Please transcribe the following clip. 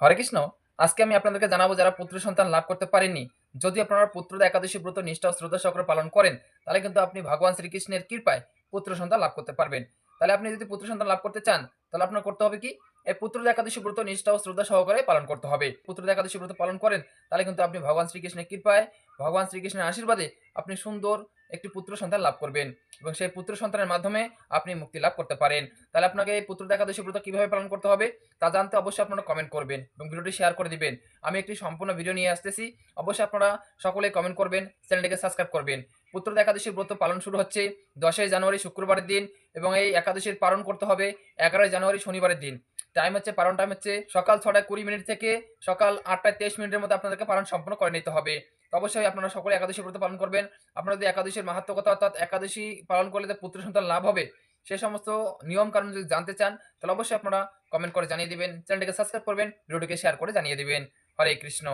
হরে কৃষ্ণ আজকে আমি আপনাদেরকে জানাব যারা পুত্র সন্তান লাভ করতে পারেননি, যদি আপনারা পুত্রদা একাদশী ব্রত, নিষ্ঠা ও শ্রদ্ধা সহকারে পালন করেন, তাহলে কিন্তু আপনি ভগবান শ্রীকৃষ্ণের কৃপায় পুত্র সন্তান লাভ করতে পারবেন। তাহলে আপনি যদি পুত্র সন্তান লাভ করতে চান, তাহলে আপনার করতে হবে কি? এই পুত্রদা একাদশী ব্রত, নিষ্ঠা ও শ্রদ্ধা সহকারে পালন করতে হবে। পুত্রদা একাদশী ব্রত পালন করেন, তাহলে কিন্তু আপনি ভগবান শ্রীকৃষ্ণের কৃপায়, ভগবান শ্রীকৃষ্ণের আশীর্বাদে আপনি সুন্দর একটি পুত্র সন্তান লাভ করবেন এবং সেই পুত্র সন্তানের মাধ্যমে আপনি মুক্তি লাভ করতে পারেন। তাহলে আপনাকে এই পুত্রদা একাদশী ব্রত কীভাবে পালন করতে হবে তা জানতে অবশ্যই আপনারা কমেন্ট করবেন এবং ভিডিওটি শেয়ার করে দিবেন। আমি একটি সম্পূর্ণ ভিডিও নিয়ে আসতেছি। অবশ্যই আপনারা সকলে কমেন্ট করবেন চ্যানেলটিকে সাবস্ক্রাইব করবেন। পুত্র একাদশীর ব্রত পালন শুরু হচ্ছে দশই জানুয়ারি শুক্রবারের দিন এবং এই একাদশীর পালন করতে হবে এগারোই জানুয়ারি শনিবারের দিন। টাইম হচ্ছে, পালন টাইম হচ্ছে সকাল ছটায় কুড়ি মিনিট থেকে সকাল আটটায় তেইশ মিনিটের মধ্যে আপনাদেরকে পালন সম্পন্ন করে নিতে হবে। তো অবশ্যই আপনারা সকলে একাদশী ব্রত পালন করবেন। আপনারা যদি একাদশীর মাহাত্ম কথা অর্থাৎ একাদশী পালন করলে পুত্র সন্তান লাভ হবে, সে সমস্ত নিয়ম কারণ যদি জানতে চান, তাহলে অবশ্যই আপনারা কমেন্ট করে জানিয়ে দিবেন। চ্যানেলটিকে সাবস্ক্রাইব করবেন ভিডিওটিকে শেয়ার করে জানিয়ে দিবেন। হরে কৃষ্ণ।